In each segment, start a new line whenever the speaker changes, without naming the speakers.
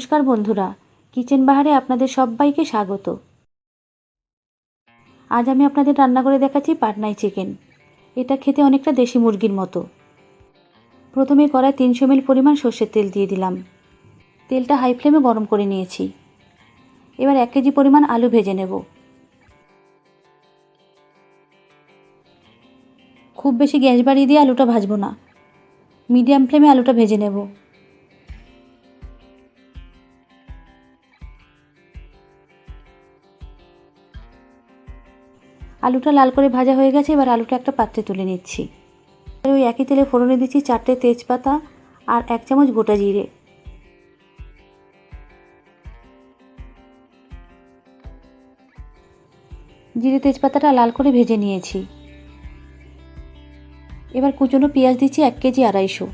নমস্কার বন্ধুরা, কিচেন বাহারে আপনাদের সবাইকে স্বাগত। আজ আমি আপনাদের রান্না করে দেখাচ্ছি পাটনাই চিকেন। এটা খেতে অনেকটা দেশি মুরগির মতো। প্রথমে কড়ায় তিনশো মিল পরিমাণ সর্ষের তেল দিয়ে দিলাম। তেলটা হাই ফ্লেমে গরম করে নিয়েছি। এবার এক কেজি পরিমাণ আলু ভেজে নেব। খুব বেশি গ্যাস বাড়িয়ে দিয়ে আলুটা ভাজবো না। মিডিয়াম ফ্লেমে আলুটা ভেজে নেব। আলুটা লাল করে ভাজা হয়ে গেছে, এবার আলুটা একটা পাত্রে তুলে নিচ্ছি। ওই একই তেলে ফোড়নে দিচ্ছি চারটে তেজপাতা আর এক চামচ গোটা জিরে। জিরে তেজপাতাটা লাল করে ভেজে নিয়েছি। এবার কুচনো পেঁয়াজ দিচ্ছি এক কেজি আড়াইশো।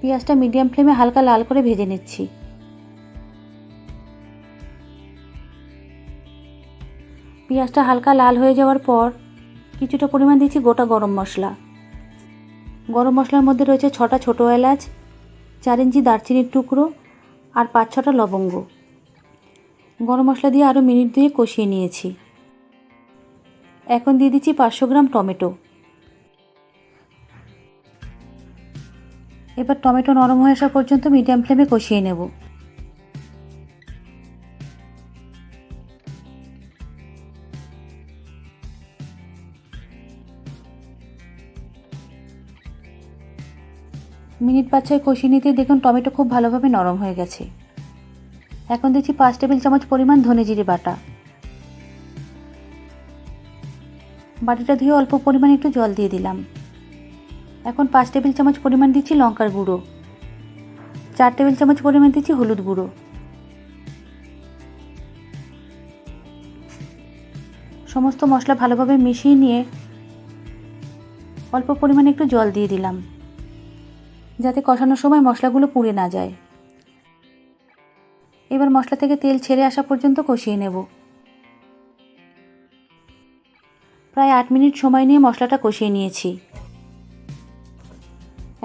পেঁয়াজটা মিডিয়াম ফ্লেমে হালকা লাল করে ভেজে নিচ্ছি। পেঁয়াজটা হালকা লাল হয়ে যাওয়ার পর কিছুটা পরিমাণ দিচ্ছি গোটা গরম মশলা। গরম মশলার মধ্যে রয়েছে ছটা ছোটো এলাচ, চার ইঞ্চি দারচিনির টুকরো আর পাঁচ ছটা লবঙ্গ। গরম মশলা দিয়ে আরও মিনিট দুয়ে কষিয়ে নিয়েছি। এখন দিয়ে দিচ্ছি পাঁচশো গ্রাম টমেটো। এবার টমেটো নরম হয়ে আসা পর্যন্ত মিডিয়াম ফ্লেমে কষিয়ে নেব। মিনিট পাঁচ ছয় কষিয়ে নিতে দেখুন টমেটো খুব ভালোভাবে নরম হয়ে গেছে। এখন দিচ্ছি পাঁচ টেবিল চামচ পরিমাণ ধনে জিরে বাটা। বাটিটা ধুয়ে অল্প পরিমাণে একটু জল দিয়ে দিলাম। এখন পাঁচ টেবিল চামচ পরিমাণ দিচ্ছি লঙ্কার গুঁড়ো। চার টেবিল চামচ পরিমাণ দিচ্ছি হলুদ গুঁড়ো। সমস্ত মশলা ভালোভাবে মিশিয়ে নিয়ে অল্প পরিমাণে একটু জল দিয়ে দিলাম। যাতে কষানোর সময় মশলাগুলো পুড়ে না যায়। এবার মশলা থেকে তেল ছেড়ে আসা পর্যন্ত কষিয়ে নেব। প্রায় আট মিনিট সময় নিয়ে মশলাটা কষিয়ে নিয়েছি।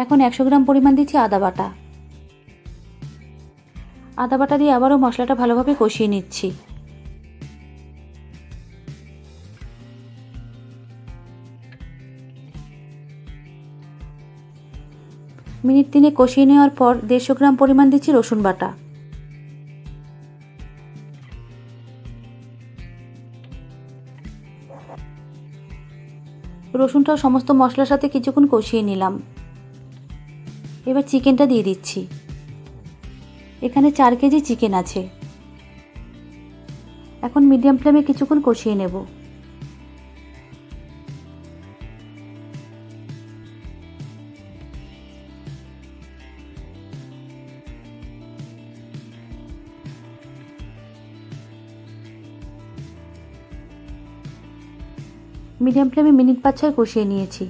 এখন একশো গ্রাম পরিমাণ দিচ্ছি আদা বাটা। আদা বাটা দিয়ে আবারও মশলাটা ভালোভাবে কষিয়ে নিচ্ছি। মিনিট তিনে কষিয়ে নেওয়ার পর দেড়শো গ্রাম পরিমাণ দিচ্ছি রসুন বাটা। রসুনটাও সমস্ত মশলার সাথে কিছুক্ষণ কষিয়ে নিলাম। এবার চিকেনটা দিয়ে দিচ্ছি। এখানে চার কেজি চিকেন আছে। এখন মিডিয়াম ফ্লেমে কিছুক্ষণ কষিয়ে নেব। মিডিয়াম ফ্লেমে মিনিট পাঁচ ছয় কষিয়ে নিয়েছি।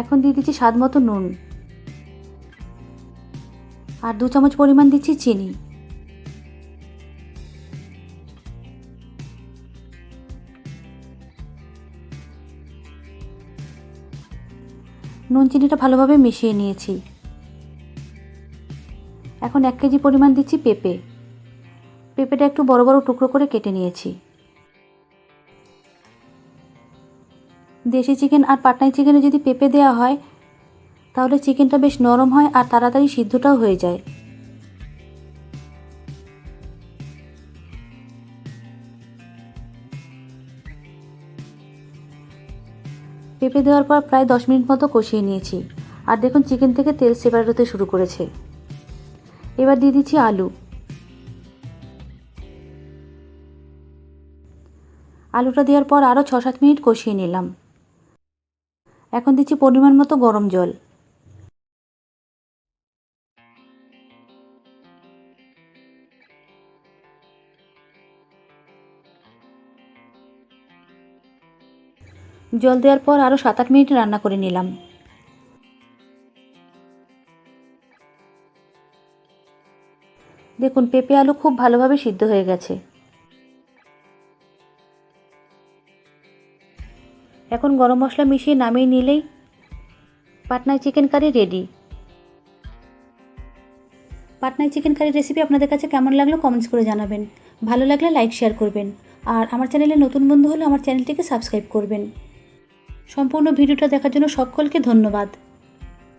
এখন দিয়ে দিচ্ছি স্বাদ মতো নুন। আর দু চামচ পরিমাণ দিচ্ছি চিনি। নুন চিনিটা ভালোভাবে মিশিয়ে নিয়েছি। এখন এক কেজি পরিমাণ দিচ্ছি পেঁপে। পেঁপেটা একটু বড় বড় টুকরো করে কেটে নিয়েছি। দেশি চিকেন আর পাটনাই চিকেনে যদি পেঁপে দেওয়া হয়, তাহলে চিকেনটা বেশ নরম হয় আর তাড়াতাড়ি সিদ্ধটাও হয়ে যায়। পেঁপে দেওয়ার পর প্রায় দশ মিনিট মতো কষিয়ে নিয়েছি। আর দেখুন, চিকেন থেকে তেল সেপারেট হতে শুরু করেছে। এবার দিয়ে দিচ্ছি আলু। আলুটা দেওয়ার পর আরও ছ সাত মিনিট কষিয়ে নিলাম। এখন দিচ্ছি পরিমাণ মতো গরম জল। জল দেওয়ার পর আরও সাত আট মিনিট রান্না করে নিলাম। দেখুন, পেঁপে আলু খুব ভালোভাবে সিদ্ধ হয়ে গেছে। এখন গরম মশলা মিশিয়ে নামিয়ে নিলেই পাটনায় চিকেন কারি রেডি পাটনায় চিকেন কারি রেসিপি আপনাদের কাছে কেমন লাগল কমেন্টস করে জানাবেন। ভালো লাগলে লাইক শেয়ার করবেন। আর আমার চ্যানেলে নতুন বন্ধু হলে আমার চ্যানেলটিকে সাবস্ক্রাইব করবেন। সম্পূর্ণ ভিডিওটা দেখার জন্য সকলকে ধন্যবাদ।